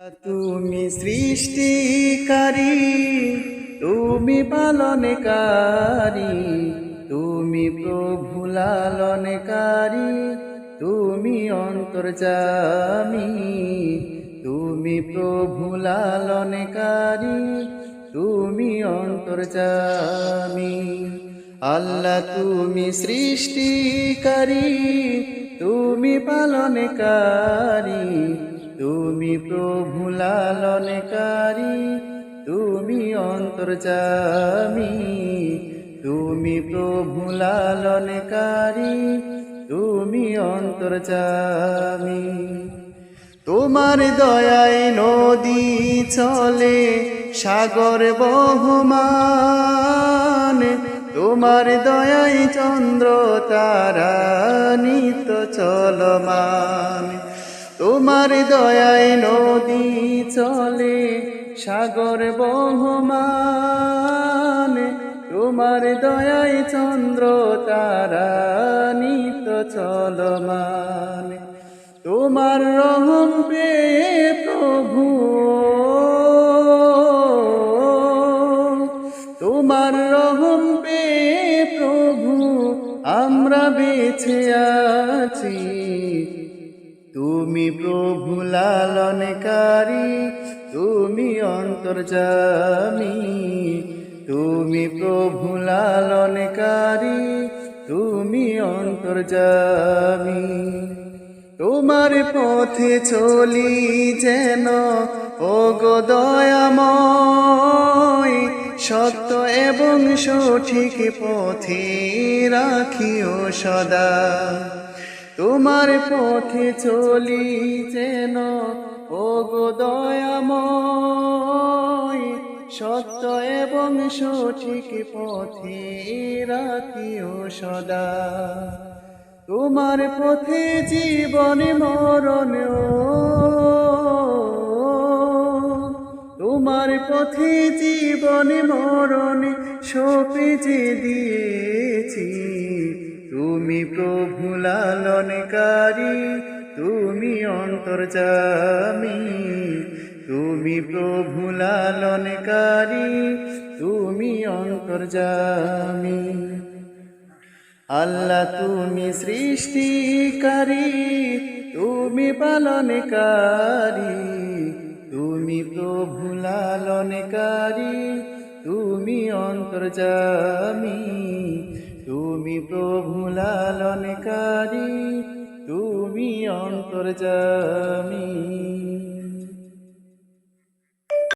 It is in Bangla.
তুমি সৃষ্টিকারী, তুমি পালনকারী, তুমি প্রভু লালনকারী, তুমি অন্তর্জামী তুমি প্রভু লালনকারী, তুমি অন্তর্জামী আল্লাহ, তুমি সৃষ্টিকারী, তুমি পালনকারী তুমি প্রভু লালনকারী, তুমি অন্তর্জামী তুমি প্রভু লালনকারী, তুমি অন্তর্জামী তোমার দয়ায় নদী চলে, সাগর বহমান। তোমার দয়ায় চন্দ্র তারা নিত চলমান। তোমার দয়ায় নদী চলে, সাগর বহমান। তোমার দয়ায় চন্দ্র তারা নিত চলমান। তোমার রহম পেয়ে প্রভু তোমার রহম পেয়ে প্রভু, আমরা বেছে আছি। তুমি প্রভু লালনকারী, তুমি অন্তর্জামী তুমি প্রভু লালনকারী, তুমি অন্তর্জামী তোমার পথে চলি যেন ও গো দয়াময়, সত্য এবং সঠিক পথে রাখিও সদা। তোমার পথে চলি যেন ও গো দয়াময়, সত্য এবং সঠিক পথে রাখিও সদা। তোমার পথে জীবন মরণ তোমার পথে জীবন মরণ সপেজে দিয়েছি তুমি প্রভু লালনকারী তুমি অন্তর্জামী তুমি প্রভু লালনকারী তুমি অন্তর্জামী আল্লাহ তুমি সৃষ্টিকারী, তুমি পালনকারী। তুমি প্রভু লালনকারী তুমি অন্তর্জামী তুমি প্রভু লালনকারী তুমি অন্তর্জামী